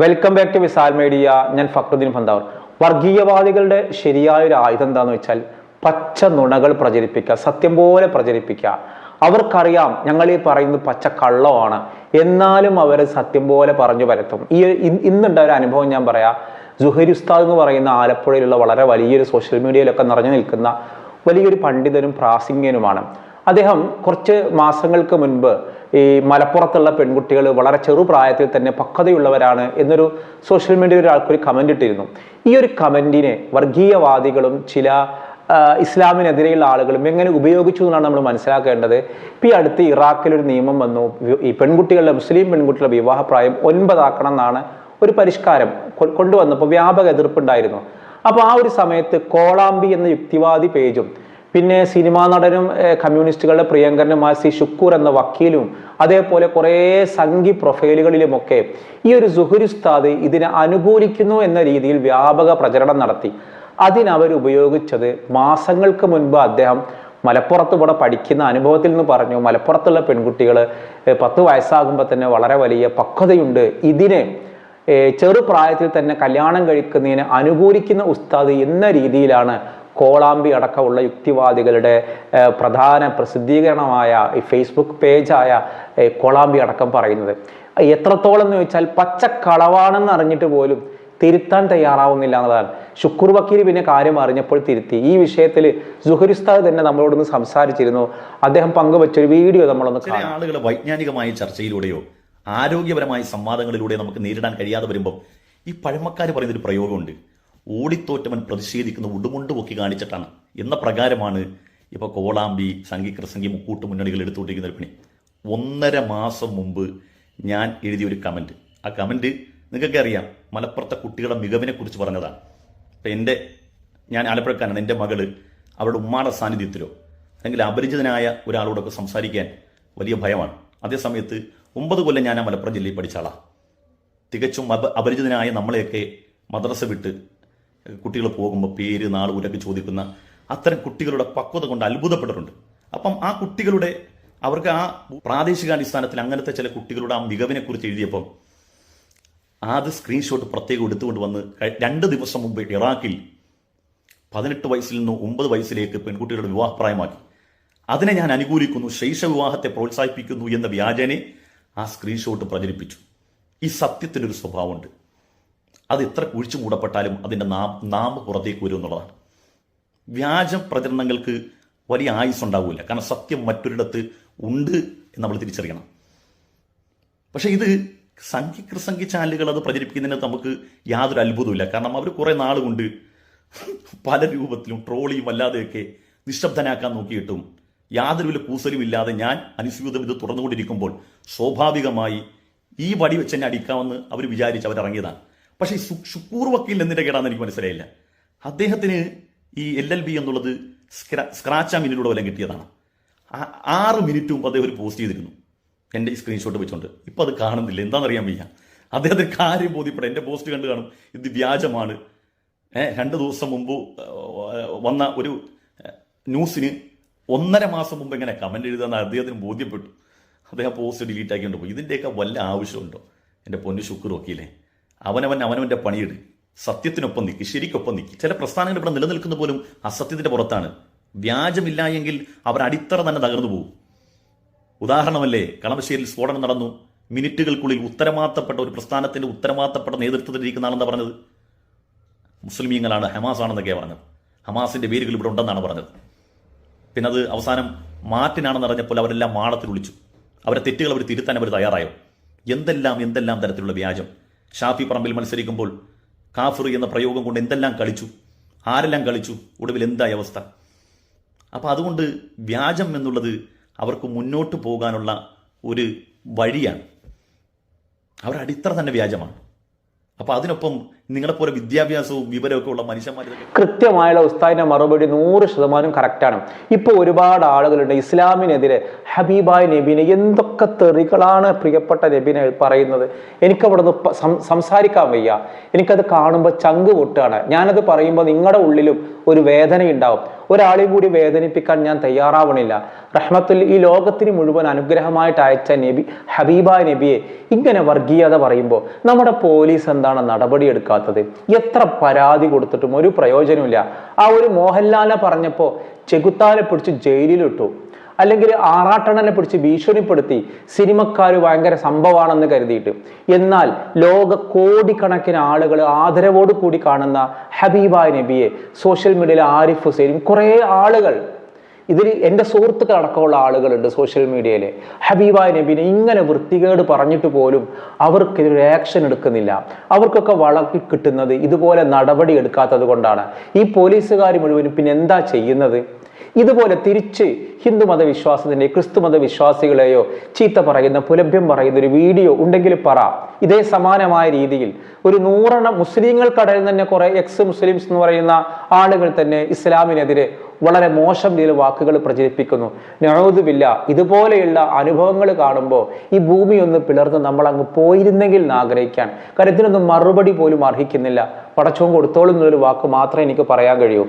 Welcome back to Visal media ഞാൻ ഫക്രുദ്ദീൻ ഫന്താവർ വർഗീയവാദികളുടെ ശരിയായ ഒരു ആയുധം എന്താണെന്ന് വെച്ചാൽ പച്ച നുണകൾ പ്രചരിപ്പിക്കുക സത്യം പോലെ പ്രചരിപ്പിക്കുക. അവർക്കറിയാം ഞങ്ങൾ ഈ പറയുന്നത് പച്ച കള്ളമാണ്. എന്നാലും അവർ സത്യം പോലെ പറഞ്ഞു പരത്തും. ഈ ഇന്നുണ്ടായ ഒരു അനുഭവം ഞാൻ പറയാം. ജുഹരി ഉസ്താദ് എന്ന് പറയുന്ന ആലപ്പുഴയിലുള്ള വളരെ വലിയൊരു സോഷ്യൽ മീഡിയയിലൊക്കെ നിറഞ്ഞു നിൽക്കുന്ന വലിയൊരു പണ്ഡിതനും പ്രാസംഗികനുമാണ്. അദ്ദേഹം കുറച്ച് മാസങ്ങൾക്ക് മുൻപ് ഈ മലപ്പുറത്തുള്ള പെൺകുട്ടികൾ വളരെ ചെറുപ്രായത്തിൽ തന്നെ പക്വതയുള്ളവരാണ് എന്നൊരു സോഷ്യൽ മീഡിയയിൽ ഒരാൾക്കൊരു കമന്റ് ഇട്ടിരുന്നു. ഈ ഒരു കമന്റിനെ വർഗീയവാദികളും ചില ഇസ്ലാമിനെതിരെയുള്ള ആളുകളും എങ്ങനെ ഉപയോഗിച്ചു എന്നാണ് നമ്മൾ മനസ്സിലാക്കേണ്ടത്. ഇപ്പം ഈ അടുത്ത് ഇറാഖിൽ ഒരു നിയമം വന്നു. ഈ പെൺകുട്ടികളുടെ മുസ്ലിം പെൺകുട്ടികളുടെ വിവാഹപ്രായം ഒൻപതാക്കണം എന്നാണ് ഒരു പരിഷ്കാരം കൊണ്ടുവന്നപ്പോൾ വ്യാപക എതിർപ്പുണ്ടായിരുന്നു. അപ്പോൾ ആ ഒരു സമയത്ത് കോളാമ്പി എന്ന യുക്തിവാദി പേജും പിന്നെ സിനിമാ നടനും കമ്മ്യൂണിസ്റ്റുകളുടെ പ്രിയങ്കരനുമായ സി. ഷുക്കൂർ എന്ന വക്കീലും അതേപോലെ കുറേ സംഘി പ്രൊഫൈലുകളിലുമൊക്കെ ഈ ഒരു സുഹുരുസ്താദ് ഇതിനെ അനുകൂലിക്കുന്നു എന്ന രീതിയിൽ വ്യാപക പ്രചരണം നടത്തി. അതിനവർ ഉപയോഗിച്ചത് മാസങ്ങൾക്ക് മുൻപ് അദ്ദേഹം മലപ്പുറത്ത് ഇവിടെ പഠിക്കുന്ന അനുഭവത്തിൽ നിന്ന് പറഞ്ഞു മലപ്പുറത്തുള്ള പെൺകുട്ടികൾ പത്ത് വയസ്സാകുമ്പോൾ തന്നെ വളരെ വലിയ പക്വതയുണ്ട്. ഇതിനെ ചെറുപ്രായത്തിൽ തന്നെ കല്യാണം കഴിക്കുന്നതിന് അനുകൂലിക്കുന്ന ഉസ്താദ് എന്ന രീതിയിലാണ് കോളാമ്പി അടക്കമുള്ള യുക്തിവാദികളുടെ പ്രധാന പ്രസിദ്ധീകരണമായ ഈ ഫേസ്ബുക്ക് പേജായ കോളാമ്പി അടക്കം പറയുന്നത്. എത്രത്തോളം എന്ന് ചോദിച്ചാൽ പച്ചക്കളവാണെന്ന് അറിഞ്ഞിട്ട് പോലും തിരുത്താൻ തയ്യാറാവുന്നില്ല എന്നതാണ്. ഷുക്കൂർ വക്കീൽ പിന്നെ കാര്യം അറിഞ്ഞപ്പോൾ തിരുത്തി. ഈ വിഷയത്തിൽ സുഹരിസ്താദ് തന്നെ നമ്മളോടൊന്ന് സംസാരിച്ചിരുന്നു. അദ്ദേഹം പങ്കുവച്ചൊരു വീഡിയോ നമ്മളൊന്ന് ചില ആളുകളെ വൈജ്ഞാനികമായ ചർച്ചയിലൂടെയോ ആരോഗ്യപരമായ സംവാദങ്ങളിലൂടെ നമുക്ക് നേരിടാൻ കഴിയാതെ വരുമ്പോൾ ഈ പഴമക്കാർ പറയുന്ന ഒരു പ്രയോഗമുണ്ട്. ഓടിത്തോറ്റവൻ പ്രതിഷേധിക്കുന്ന ഉടുമുണ്ട് പൊക്കി കാണിച്ചിട്ടാണ് എന്ന പ്രകാരമാണ് ഇപ്പോൾ കോളാമ്പി സംഘി മുക്കൂട്ട് മുന്നണികൾ എടുത്തുകൊണ്ടിരിക്കുന്ന ഒരു പണി. ഒന്നര മാസം മുമ്പ് ഞാൻ എഴുതിയ ഒരു കമന്റ് ആ കമന്റ് നിങ്ങൾക്ക് അറിയാം മലപ്പുറത്തെ കുട്ടികളുടെ മികവിനെ കുറിച്ച് പറഞ്ഞതാണ്. ഇപ്പം എന്റെ ഞാൻ ആലപ്പുഴക്കാരനാണ് എന്റെ മകൾ അവരുടെ ഉമ്മാടെ സാന്നിധ്യത്തിലോ അല്ലെങ്കിൽ അപരിചിതനായ ഒരാളോടൊക്കെ സംസാരിക്കാൻ വലിയ ഭയമാണ്. അതേസമയത്ത് ഒമ്പത് കൊല്ലം ഞാൻ ആ മലപ്പുറം ജില്ലയിൽ പഠിച്ച ആളാണ് തികച്ചും അപ അപരിചിതനായ നമ്മളെയൊക്കെ മദ്രസ വിട്ട് കുട്ടികൾ പോകുമ്പോൾ പേര് നാൾ ഊരൊക്കെ ചോദിക്കുന്ന അത്തരം കുട്ടികളുടെ പക്വത കൊണ്ട് അത്ഭുതപ്പെട്ടിട്ടുണ്ട്. അപ്പം ആ കുട്ടികളുടെ അവർക്ക് ആ പ്രാദേശികാടിസ്ഥാനത്തിൽ അങ്ങനത്തെ ചില കുട്ടികളുടെ ആ മികവിനെ കുറിച്ച് എഴുതിയപ്പം അത് സ്ക്രീൻഷോട്ട് പ്രത്യേകം എടുത്തുകൊണ്ട് വന്ന് രണ്ട് ദിവസം മുമ്പ് ഇറാഖിൽ പതിനെട്ട് വയസ്സിൽ നിന്ന് ഒമ്പത് വയസ്സിലേക്ക് പെൺകുട്ടികളുടെ വിവാഹപ്രായമാക്കി. അതിനെ ഞാൻ അനുകൂലിക്കുന്നു ശൈശ വിവാഹത്തെ പ്രോത്സാഹിപ്പിക്കുന്നു എന്ന വ്യാജനെ ആ സ്ക്രീൻഷോട്ട് പ്രചരിപ്പിച്ചു. ഈ സത്യത്തിനൊരു സ്വഭാവമുണ്ട്. അത് എത്ര കുഴിച്ചു മൂടപ്പെട്ടാലും അതിന്റെ നാം നാമ പുറത്തേക്ക് വരും എന്നുള്ളതാണ്. വ്യാജ പ്രചരണങ്ങൾക്ക് വലിയ ആയുസ് ഉണ്ടാവില്ല. കാരണം സത്യം മറ്റൊരിടത്ത് ഉണ്ട് എന്ന് നമ്മൾ തിരിച്ചറിയണം. പക്ഷേ ഇത് സംഘി ചാനലുകൾ അത് പ്രചരിപ്പിക്കുന്നതിന് നമുക്ക് യാതൊരു അത്ഭുതമില്ല കാരണം അവർ കുറേ നാൾ കൊണ്ട് പല രൂപത്തിലും ട്രോളിയും അല്ലാതെയൊക്കെ നിശബ്ദനാക്കാൻ നോക്കിയിട്ടും യാതൊരു വില കൂസലും ഇല്ലാതെ ഞാൻ അനുസ്യൂതം ഇത് തുറന്നുകൊണ്ടിരിക്കുമ്പോൾ സ്വാഭാവികമായി ഈ വടി വെച്ച് എന്നെ അടിക്കാമെന്ന് അവർ വിചാരിച്ച് അവരിറങ്ങിയതാണ് പക്ഷേ ഈ ഷുക്കൂർ വക്കീൽ എന്തിന്റെ കേടാന്ന് എനിക്ക് മനസ്സിലായില്ല. അദ്ദേഹത്തിന് ഈ എൽ എൽ ബി എന്നുള്ളത് സ്ക്രാ- സ്ക്രാച്ച് ആ മിനിറ്റിലൂടെ വല്ലതും കിട്ടിയതാണ്. ആറ് മിനിറ്റ് മുമ്പ് അദ്ദേഹം ഒരു പോസ്റ്റ് ചെയ്തിരുന്നു. എന്റെ സ്ക്രീൻഷോട്ട് വെച്ചുകൊണ്ട് ഇപ്പം അത് കാണുന്നില്ല. എന്താണെന്നറിയാൻ വയ്യ. അദ്ദേഹത്തിന് കാര്യം ബോധ്യപ്പെടാം. എന്റെ പോസ്റ്റ് കണ്ട് കാണും. ഇത് വ്യാജമാണ്. രണ്ട് ദിവസം മുമ്പ് വന്ന ഒരു ന്യൂസിന് ഒന്നര മാസം മുമ്പ് എങ്ങനെ കമന്റ് എഴുതാന്ന് അദ്ദേഹത്തിന് ബോധ്യപ്പെട്ടു. അദ്ദേഹം പോസ്റ്റ് ഡിലീറ്റ് ആക്കിക്കൊണ്ട് പോയി. ഇതിന്റെയൊക്കെ വല്ല ആവശ്യമുണ്ടോ? എന്റെ പൊന്നു ശുക്ർ വക്കീലെ. അവനവൻ അവനവന്റെ പണിയിട്. സത്യത്തിനൊപ്പം നിൽക്കി ശരിക്കൊപ്പം നിൽക്കി ചില പ്രസ്ഥാനങ്ങൾ ഇവിടെ നിലനിൽക്കുന്ന പോലും അസത്യത്തിന്റെ പുറത്താണ്. വ്യാജമില്ല എങ്കിൽ അവർ അടിത്തറ തന്നെ തകർന്നു പോകും. ഉദാഹരണമല്ലേ കളമശ്ശേരിയിൽ സ്ഫോടനം നടന്നു. മിനിറ്റുകൾക്കുള്ളിൽ ഉത്തരമാത്തപ്പെട്ട ഒരു പ്രസ്ഥാനത്തിന്റെ ഉത്തരമാത്തപ്പെട്ട നേതൃത്വത്തിൽ ഇരിക്കുന്ന ആളെന്താ പറഞ്ഞത്? മുസ്ലിമീങ്ങളാണ് ഹമാസ് ആണെന്നൊക്കെ പറഞ്ഞത്. ഹമാസിന്റെ പേരുകൾ ഇവിടെ ഉണ്ടെന്നാണ് പറഞ്ഞത്. പിന്നെ അത് അവസാനം മാറ്റിനാണെന്ന് അറിഞ്ഞപ്പോൾ അവരെല്ലാം മാളത്തിൽ വിളിച്ചു. അവരെ തെറ്റുകൾ അവർ തിരുത്താൻ അവർ തയ്യാറായോ? എന്തെല്ലാം എന്തെല്ലാം തരത്തിലുള്ള വ്യാജം? ഷാഫി പറമ്പിൽ മത്സരിക്കുമ്പോൾ കാഫിർ എന്ന പ്രയോഗം കൊണ്ട് എന്തെല്ലാം കളിച്ചു? ആരെല്ലാം കളിച്ചു? ഒടുവിൽ എന്തായ അവസ്ഥ? അപ്പോൾ അതുകൊണ്ട് വ്യാജം എന്നുള്ളത് അവർക്ക് മുന്നോട്ട് പോകാനുള്ള ഒരു വഴിയാണ്. അവരുടെ തന്നെ വ്യാജമാണ്. അപ്പോൾ അതിനൊപ്പം നിങ്ങളെപ്പോലെ വിദ്യാഭ്യാസവും വിവരവും ഒക്കെ ഉള്ള മനുഷ്യന്മാർ കൃത്യമായുള്ള ഉസ്താദിന്റെ മറുപടി നൂറ് ശതമാനം കറക്റ്റാണ് ഇപ്പോൾ ഒരുപാട് ആളുകളുണ്ട് ഇസ്ലാമിനെതിരെ ഹബീബായ് നബീനെ എന്തൊക്കെ തെറികളാണ് പ്രിയപ്പെട്ട നബീനെ പറയുന്നത്. എനിക്കവിടെ നിന്ന് സംസാരിക്കാൻ വയ്യ. എനിക്കത് കാണുമ്പോൾ ചങ്ക് പൊട്ടുകയാണ്. ഞാനത് പറയുമ്പോൾ നിങ്ങളുടെ ഉള്ളിലും ഒരു വേദന ഉണ്ടാവും ഒരാളെയും കൂടി വേദനിപ്പിക്കാൻ ഞാൻ തയ്യാറാവണില്ല. റഹ്മത്തുൽ ഈ ലോകത്തിന് മുഴുവൻ അനുഗ്രഹമായിട്ട് അയച്ച നബി ഹബീബായ നബിയെ ഇങ്ങനെ വർഗീയത പറയുമ്പോൾ നമ്മുടെ പോലീസ് എന്താണ് നടപടിയെടുക്കാത്തത് എത്ര പരാതി കൊടുത്തിട്ടും ഒരു പ്രയോജനമില്ല ആ ഒരു മോഹൻലാലിനെ പറഞ്ഞപ്പോൾ ചെകുത്താനെ പിടിച്ച് ജയിലിലിട്ടു. അല്ലെങ്കിൽ ആറാട്ടണനെ പിടിച്ച് ഭീഷണിപ്പെടുത്തി. സിനിമക്കാർ ഭയങ്കര സംഭവമാണെന്ന് കരുതിയിട്ട്. എന്നാൽ ലോക കോടിക്കണക്കിന് ആളുകൾ ആദരവോടു കൂടി കാണുന്ന ഹബീബായ് നബിയെ സോഷ്യൽ മീഡിയയിൽ ആരിഫ് ഹുസൈനും കുറേ ആളുകൾ ഇതിൽ എന്റെ സുഹൃത്തുക്കൾ അടക്കമുള്ള ആളുകളുണ്ട് സോഷ്യൽ മീഡിയയിൽ ഹബീബായ നബീനെ ഇങ്ങനെ വൃത്തികേട് പറഞ്ഞിട്ട് പോലും അവർക്ക് ഒരു ആക്ഷൻ എടുക്കുന്നില്ല. അവർക്കൊക്കെ വളക്കി കിട്ടുന്നത് ഇതുപോലെ നടപടി എടുക്കാത്തത് കൊണ്ടാണ്. ഈ പോലീസുകാർ മുഴുവനും പിന്നെ എന്താ ചെയ്യുന്നത്? ഇതുപോലെ തിരിച്ച് ഹിന്ദു മതവിശ്വാസത്തിന്റെ ക്രിസ്തു മതവിശ്വാസികളെയോ ചീത്ത പറയുന്ന പുലഭ്യം പറയുന്ന ഒരു വീഡിയോ ഉണ്ടെങ്കിൽ പറ. ഇതേ സമാനമായ രീതിയിൽ ഒരു നൂറെണ്ണം മുസ്ലിങ്ങൾക്കടയിൽ തന്നെ കുറേ എക്സ് മുസ്ലിംസ് എന്ന് പറയുന്ന ആളുകൾ തന്നെ ഇസ്ലാമിനെതിരെ വളരെ മോശം രീതിയിൽ വാക്കുകൾ പ്രചരിപ്പിക്കുന്നു. നഴുതുമില്ല ഇതുപോലെയുള്ള അനുഭവങ്ങൾ കാണുമ്പോൾ ഈ ഭൂമി ഒന്ന് പിളർന്ന് നമ്മൾ അങ്ങ് പോയിരുന്നെങ്കിൽ എന്ന് ആഗ്രഹിക്കാൻ. കാര്യത്തിനൊന്നും മറുപടി പോലും അർഹിക്കുന്നില്ല. പടച്ചവും കൊടുത്തോളും എന്നൊരു വാക്ക് മാത്രമേ എനിക്ക് പറയാൻ കഴിയൂ.